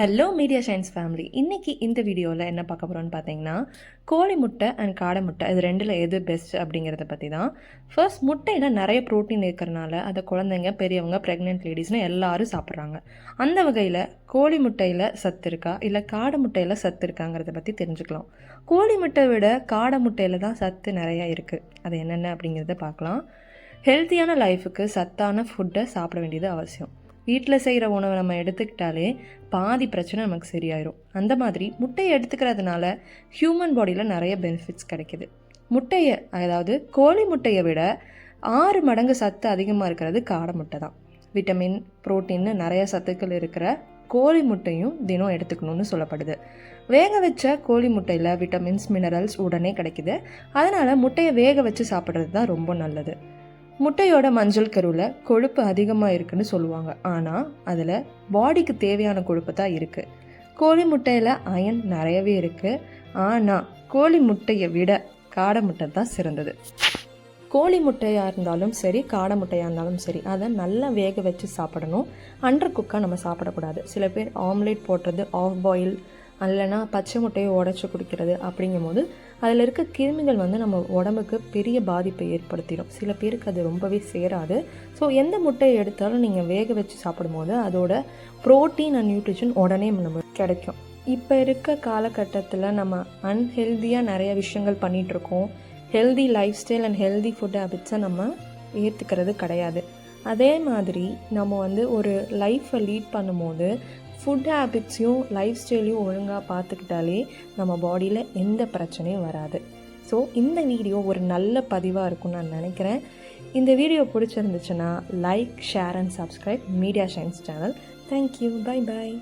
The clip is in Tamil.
ஹலோ மீடியா சயின்ஸ் ஃபேமிலி இன்றைக்கி இந்த வீடியோவில் என்ன பார்க்க போகிறோன்னு பார்த்தீங்கன்னா கோழி முட்டை அண்ட் காடை முட்டை இது ரெண்டில் எது பெஸ்ட் அப்படிங்கிறத பற்றி தான். ஃபர்ஸ்ட் முட்டையில் நிறைய ப்ரோட்டீன் இருக்கிறனால அதை குழந்தைங்க பெரியவங்க ப்ரெக்னென்ட் லேடிஸ்னு எல்லாரும் சாப்பிட்றாங்க. அந்த வகையில் கோழி முட்டையில் சத்து இருக்கா? இல்லை காடை முட்டையில் சத்து இருக்காங்கிறத பற்றி தெரிஞ்சுக்கலாம். கோழி முட்டை விட காடை முட்டையில் தான் சத்து நிறையா இருக்குது அது என்னென்ன அப்படிங்கிறத பார்க்கலாம். ஹெல்த்தியான லைஃபுக்கு சத்தான ஃபுட்டை சாப்பிட வேண்டியது அவசியம். வீட்டில் செய்கிற உணவை நம்ம எடுத்துக்கிட்டாலே பாதி பிரச்சனை நமக்கு சரியாயிரும். அந்த மாதிரி முட்டையை எடுத்துக்கிறதுனால ஹியூமன் பாடியில் நிறைய பெனிஃபிட்ஸ் கிடைக்கிது. முட்டையை அதாவது கோழி முட்டையை விட ஆறு மடங்கு சத்து அதிகமாக இருக்கிறது காடை முட்டை தான். விட்டமின் புரோட்டீன்னு நிறைய சத்துக்கள் இருக்கிற கோழி முட்டையும் தினம் எடுத்துக்கணும்னு சொல்லப்படுது. வேக வச்ச கோழி முட்டையில் விட்டமின்ஸ் மினரல்ஸ் உடனே கிடைக்குது. அதனால் முட்டையை வேக வச்சு சாப்பிட்றது தான் ரொம்ப நல்லது. முட்டையோட மஞ்சள் கருவில் கொழுப்பு அதிகமாக இருக்குன்னு சொல்லுவாங்க. ஆனால் அதில் பாடிக்கு தேவையான கொழுப்பு தான் இருக்குது கோழி முட்டையில் அயன் நிறையவே இருக்குது ஆனால் கோழி முட்டையை விட காடை முட்டை தான் சிறந்தது. கோழி முட்டையாக இருந்தாலும் சரி காடை முட்டையாக இருந்தாலும் சரி அதை நல்லா வேக வச்சு சாப்பிடணும். அண்டர் குக்காக நம்ம சாப்பிடக்கூடாது. சில பேர் ஆம்லேட் போடுறது ஆஃப் பாயில் இல்லைனா பச்சை முட்டையை உடச்சி குடிக்கிறது அப்படிங்கும் போது அதில் இருக்க கிருமிகள் வந்து நம்ம உடம்புக்கு பெரிய பாதிப்பை ஏற்படுத்திடும். சில பேருக்கு அது ரொம்பவே சேராது. ஸோ எந்த முட்டையை எடுத்தாலும் நீங்கள் வேக வச்சு சாப்பிடும்போது அதோட ப்ரோட்டீன் அண்ட் நியூட்ரிஷன் உடனே நமக்கு கிடைக்கும். இப்போ இருக்க காலகட்டத்தில் நம்ம அன்ஹெல்தியாக நிறைய விஷயங்கள் பண்ணிகிட்ருக்கோம் healthy lifestyle and healthy food ஹேபிட்ஸை நம்ம ஏற்றுக்கிறது கிடையாது. அதே மாதிரி நம்ம வந்து ஒரு லைஃப்பை லீட் பண்ணும்போது ஃபுட் ஹேபிட்ஸையும் லைஃப் ஸ்டைலையும் ஒழுங்காக பார்த்துக்கிட்டாலே நம்ம பாடியில் எந்த பிரச்சனையும் வராது. ஸோ இந்த வீடியோ ஒரு நல்ல பதிவாக இருக்கும்னு நான் நினைக்கிறேன். இந்த வீடியோ பிடிச்சிருந்துச்சுன்னா like share and subscribe media science channel thank you bye bye